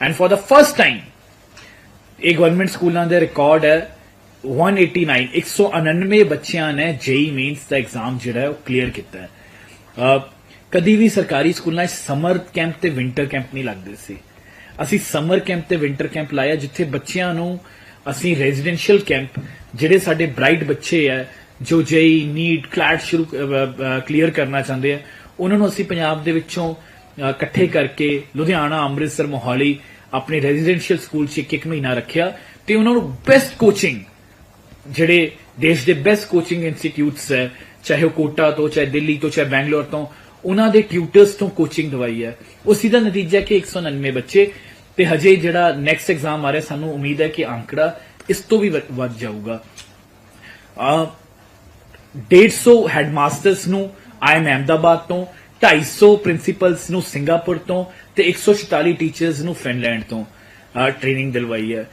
And for the first time ਇਹ government ਸਕੂਲਾਂ ਦੇ ਰਿਕਾਰਡ ਹੈ 189 199 ਬੱਚਿਆਂ ਨੇ ਜੇਈ ਮੀਨਸ ਦਾ ਐਗਜ਼ਾਮ ਜਿਹੜਾ ਉਹ ਕਲੀਅਰ ਕੀਤਾ ਹੈ। ਕਦੀ ਵੀ ਸਰਕਾਰੀ ਸਕੂਲਾਂ 'ਚ ਸਮਰ ਕੈਂਪ ਤੇ ਵਿੰਟਰ ਕੈਂਪ ਨਹੀਂ ਲੱਗਦੇ ਸੀ। ਅਸੀਂ ਸਮਰ ਕੈਂਪ ਤੇ ਵਿੰਟਰ ਕੈਂਪ ਲਾਇਆ, ਜਿੱਥੇ ਬੱਚਿਆਂ ਨੂੰ ਅਸੀਂ ਰੈਜ਼ੀਡੈਂਸ਼ੀਅਲ ਕੈਂਪ ਜਿਹੜੇ ਸਾਡੇ ਬ੍ਰਾਈਟ ਬੱਚੇ ਆ ਜੋ ਜੇਈ ਨੀਟ ਕਲੈਟ ਸ਼ੁਰੂ ਕਲੀਅਰ ਕਰਨਾ ਚਾਹੁੰਦੇ ਆ, ਉਹਨਾਂ ਨੂੰ ਅਸੀਂ ਪੰਜਾਬ ਦੇ ਵਿੱਚੋਂ ਇਕੱਠੇ ਕਰਕੇ ਲੁਧਿਆਣਾ, ਅੰਮ੍ਰਿਤਸਰ, ਮੋਹਾਲੀ ਆਪਣੇ ਰੈਜ਼ੀਡੈਂਸ਼ੀਅਲ ਸਕੂਲ 'ਚ ਇੱਕ ਇੱਕ ਮਹੀਨਾ ਰੱਖਿਆ ਤੇ ਉਹਨਾਂ ਨੂੰ ਬੈਸਟ ਕੋਚਿੰਗ ਜਿਹੜੇ ਦੇਸ਼ ਦੇ ਬੈਸਟ ਕੋਚਿੰਗ ਇੰਸਟੀਚਿਊਟਸ ਹੈ, ਚਾਹੇ ਉਹ ਕੋਟਾ ਤੋਂ, ਚਾਹੇ ਦਿੱਲੀ ਤੋਂ, ਚਾਹੇ ਬੈਂਗਲੌਰ ਤੋਂ, ਉਹਨਾਂ ਦੇ ਟਿਊਟਰਸ ਤੋਂ ਕੋਚਿੰਗ ਦਵਾਈ ਹੈ। ਉਹ ਦਾ ਨਤੀਜਾ ਕਿ 199 ਬੱਚੇ ਤੇ ਹਜੇ ਜਿਹੜਾ ਨੈਕਸਟ ਐਗਜ਼ਾਮ ਆ ਰਿਹਾ, ਸਾਨੂੰ ਉਮੀਦ ਹੈ ਕਿ ਅੰਕੜਾ ਇਸ ਤੋਂ ਵੀ ਵੱਧ ਜਾਊਗਾ। ਆ 150 ਹੈਡਮਾਸਟਰਸ ਨੂੰ ਆਈਐਮ ਅਹਿਮਦਾਬਾਦ ਤੋਂ 250 ਪ੍ਰਿੰਸੀਪਲਸ ਨੂੰ ਸਿੰਗਾਪੁਰ ਤੋਂ ਤੇ 144 ਟੀਚਰਸ ਨੂੰ ਫਿਨਲੈਂਡ ਤੋਂ। ਟ੍ਰੇਨਿੰਗ ਦਿਲਵਾਈ ਹੈ।